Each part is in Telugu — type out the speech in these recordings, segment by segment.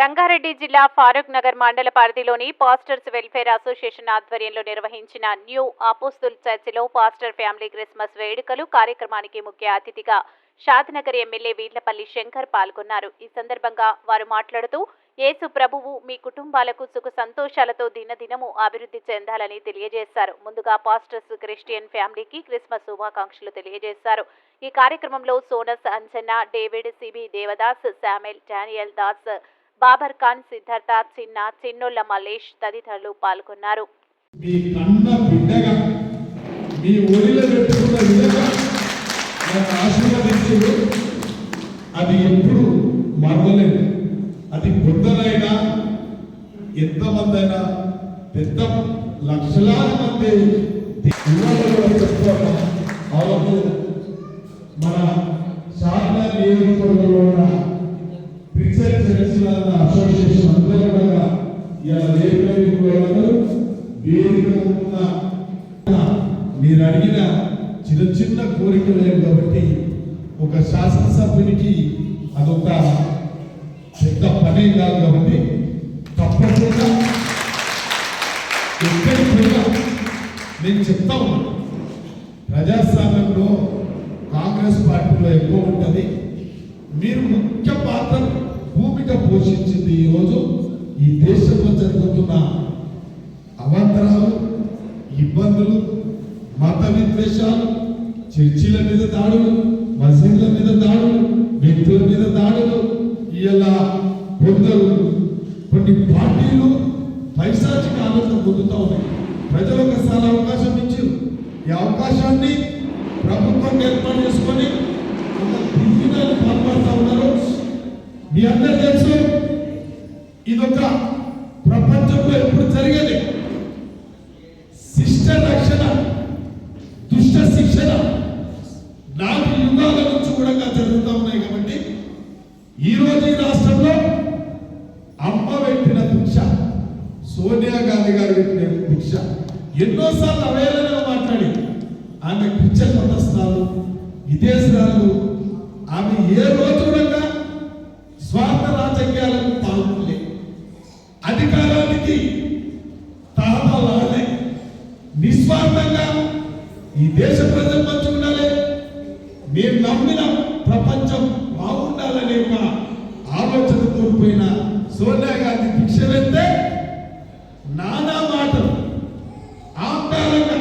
రంగారెడ్డి జిల్లా ఫారూక్ నగర్ మండల పరిధిలోని పాస్టర్స్ వెల్ఫేర్ అసోసియేషన్ ఆధ్వర్యంలో నిర్వహించిన న్యూ అపోస్తుల్ చర్చిలో పాస్టర్ ఫ్యామిలీ క్రిస్మస్ వేడుకలు కార్యక్రమానికి ముఖ్య అతిథిగా షాద్నగర్ ఎమ్మెల్యే వీర్లపల్లి శంకర్ పాల్గొన్నారు. ఈ సందర్భంగా వారు మాట్లాడుతూ యేసు ప్రభువు మీ కుటుంబాలకు సుఖ సంతోషాలతో దినదినము అభివృద్ధి చెందాలని తెలియజేశారు. ముందుగా పాస్టర్స్ క్రిస్టియన్ ఫ్యామిలీకి క్రిస్మస్ శుభాకాంక్షలు తెలియజేశారు. ఈ కార్యక్రమంలో సోనస్ Anjanna David C B Devadas Samuel Daniel Das Babar Khan Siddhartha చిన్న చిన్నోళ్ళ మల్లేష్ తదితరులు పాల్గొన్నారు. మీ కన్న బిడ్డగా మీ ఒడిలో పెట్టుకున్న విధంగా అది ఎప్పుడు మరవలేదు. అది బుద్ధనైనా ఎంతమంది అయినా పెద్ద లక్షలాది మంది యువకులు మన శారదా నియోజకవర్గంలో ఉన్న రీసెర్చ్ సెలెక్షన్ అసోసియేషన్ అందరూ కూడా ఇలా రేపు వేదిక ఉన్న మీరు అడిగిన చిన్న చిన్న కోరికలే కాబట్టి ఒక శాసనసభ్యునికి అదొక పెద్ద పని కాదు కాబట్టి తప్పకుండా ఎక్కడి కూడా నేను చెప్తా ఉన్నాను ప్రజాస్వామ్యంలో కాంగ్రెస్ పార్టీలో ఎక్కువ ఉంటుంది. మీరు ముఖ్య పాత్ర భూమిక పోషించింది ఈరోజు ఈ దేశంలో జరుగుతున్న అవంతరాలు ఇబ్బందులు మత విద్వేషాలు చర్చిల మీద దాడులు మసీదుల మీద దాడులు వ్యక్తుల మీద దాడులు ఇలా కొందరు కొన్ని పార్టీలు పైశాచిక ఆలోచన పొందుతా ఉన్నాయి. ప్రజలకు ఒకసారి అవకాశం ఇచ్చారు మీ అందరు తెలుసు ఇదొక ప్రపంచంలో ఎప్పుడు జరిగేది? శిష్ట రక్షణ దుష్ట శిక్షణ నాలుగు యుగాల నుంచి కూడా జరుగుతూ ఉన్నాయి కాబట్టి ఈ రోజు ఈ రాష్ట్రంలో అమ్మ పెట్టిన భిక్ష సోనియా గాంధీ గారు పెట్టిన భిక్ష. ఎన్నోసార్లు అవైలబుల్గా మాట్లాడి ఆమె పిచ్చ మతస్థాలు విదేశాలు ఆమె ఏ రోజు కూడా నిస్వార్థంగా ఈ దేశ ప్రజలు మంచిగా ఉండాలి. మేము నమ్మిన ప్రపంచం బాగుండాలనే ఒక ఆలోచన కోల్పోయిన సోనియా గాంధీ భిక్ష వెళ్తే నానా మాటలు ఆందోళన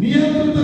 నియంత్రిత